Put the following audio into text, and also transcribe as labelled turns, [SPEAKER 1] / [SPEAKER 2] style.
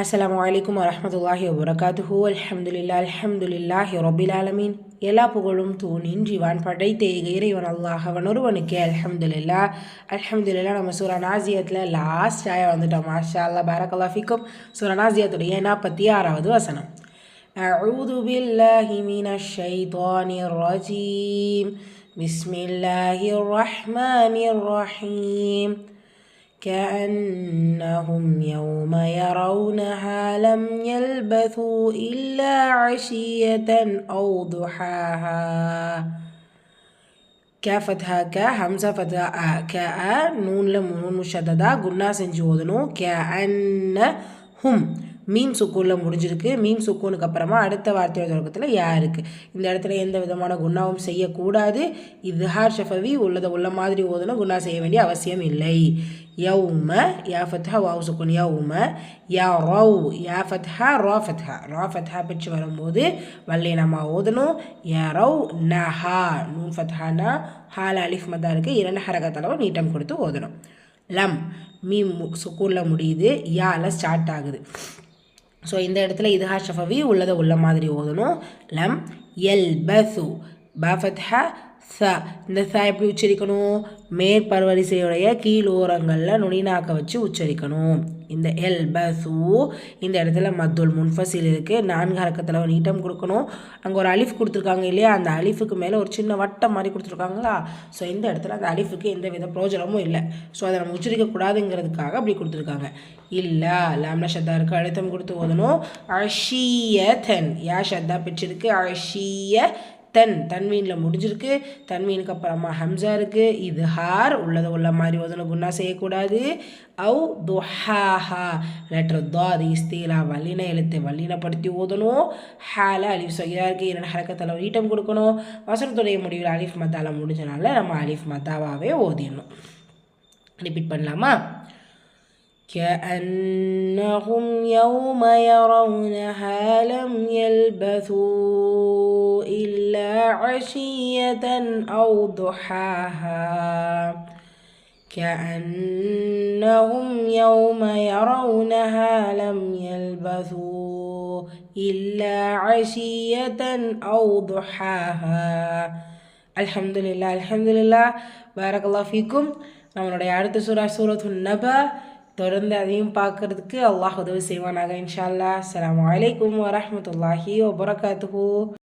[SPEAKER 1] அஸ்லாம் வலைக்கம் வரமத்துல்லாஹி வபரகாத்துஹூ அல்ஹம்துலில்லா அல்ஹம்துலில்லாஹி ரொபில் ஆலமீன் எல்லா புகழும் தூணின்றி வான் படைத்தே இறைவன் அல்லாஹ் அவன் ஒருவனுக்கே அல்ஹம்துலில்லா அல்ஹம்துலில்லா நம்ம சுரநாசியத்தில் லாஸ்ட் ஆய வந்துட்டோம் மாஷா அல்லா பாரகல்லா ஃபிக்கும் சுரநாசியத்துடைய நாற்பத்தி ஆறாவது வசனம் أعوذ بالله من الشيطان الرجيم بسم الله الرحمن الرحيم كأنهم يوم يرونها لم يلبثوا إلا عشية أو ضحاها كا فتحة كا همزة فتحة آ آه، كا آه، نون لمنون نون مشددة قلنا سنجودنو كأنهم மீம் சுக்கூனில் முடிஞ்சிருக்கு மீம் சுக்கூனுக்கு அப்புறமா அடுத்த வார்த்தையோட தொடக்கத்தில் யா இருக்குது இந்த இடத்துல எந்த விதமான குணாவும் செய்யக்கூடாது இது ஹார் ஷஃபவி உள்ளதை உள்ள மாதிரி ஓதணும் குணா செய்ய வேண்டிய அவசியம் இல்லை يوم يا வாவு واو سكون யா يا رو يا فتحة را فتحة را فتحة பிச்சு வரும்போது வல்லினா நம்ம ஓதணும் يا رو نها நூன் فتحانا ஹால அலிஃப் மதா இருக்குது இரண்டு ஹரகத்தளவு நீட்டம் கொடுத்து ஓதணும் லம் மீ சுக்கூனில் முடியுது யால ஸ்டார்ட் ஆகுது ஸோ இந்த இடத்துல இதுஹா ஷஃபவி உள்ளதை உள்ள மாதிரி ஓதணும் லம் எல் பசு ஹ ச இந்த ச எப்படி உச்சரிக்கணும் மேற்பர்வரிசையுடைய கீழோரங்களில் நுனிநாக்க வச்சு உச்சரிக்கணும் இந்த எல் பசு இந்த இடத்துல மத்துல் முன்ஃபசில் இருக்குது நான்கு அரக்கத்தில் ஒரு நீட்டம் கொடுக்கணும் அங்கே ஒரு அலிஃப் கொடுத்துருக்காங்க இல்லையா அந்த அலிஃபுக்கு மேலே ஒரு சின்ன வட்டம் மாதிரி கொடுத்துருக்காங்களா ஸோ இந்த இடத்துல அந்த அலிஃபுக்கு எந்த வித பிரோஜனமும் இல்லை ஸோ அதை நம்ம உச்சரிக்கக்கூடாதுங்கிறதுக்காக அப்படி கொடுத்துருக்காங்க இல்லை லாம்னா இருக்குது அழுத்தம் கொடுத்து ஓதணும் தென் யா ஷத்தா பெற்றிருக்கு அஷிய தன் தன்மீனில் முடிஞ்சிருக்கு தன்மீனுக்கு அப்புறமா ஹம்சா இருக்குது இது ஹார் உள்ளது உள்ள மாதிரி ஒதுன குன்னா செய்யக்கூடாது அவு துஹாஹா லெட்டர் தோ அது இஸ்தீலா வல்லின எழுத்து வல்லினப்படுத்தி ஓதணும் ஹால அலிஃப் சொகிதாக இருக்குது இரண்டு ஹரக்கத்தில் ஒரு ஈட்டம் கொடுக்கணும் வசனத்துடைய முடிவில் அலிஃப் மத்தாவில் முடிஞ்சனால நம்ம அலிஃப் மத்தாவாகவே ஓதிடணும் ரிப்பீட் பண்ணலாமா كأنهم يوم يرونها لم يلبثوا إلا عشية أو ضحاها كأنهم يوم يرونها لم يلبثوا إلا عشية أو ضحاها الحمد لله الحمد لله بارك الله فيكم نمر அடுத்த سورة سورة النبأ தொடர்ந்து அதையும் பார்க்குறதுக்கு அல்லாஹ் உதவி செய்வானாக இன்ஷா அல்லா அலாம் வலைக்கம் வரமத்துல்லாஹி வபரகாத்து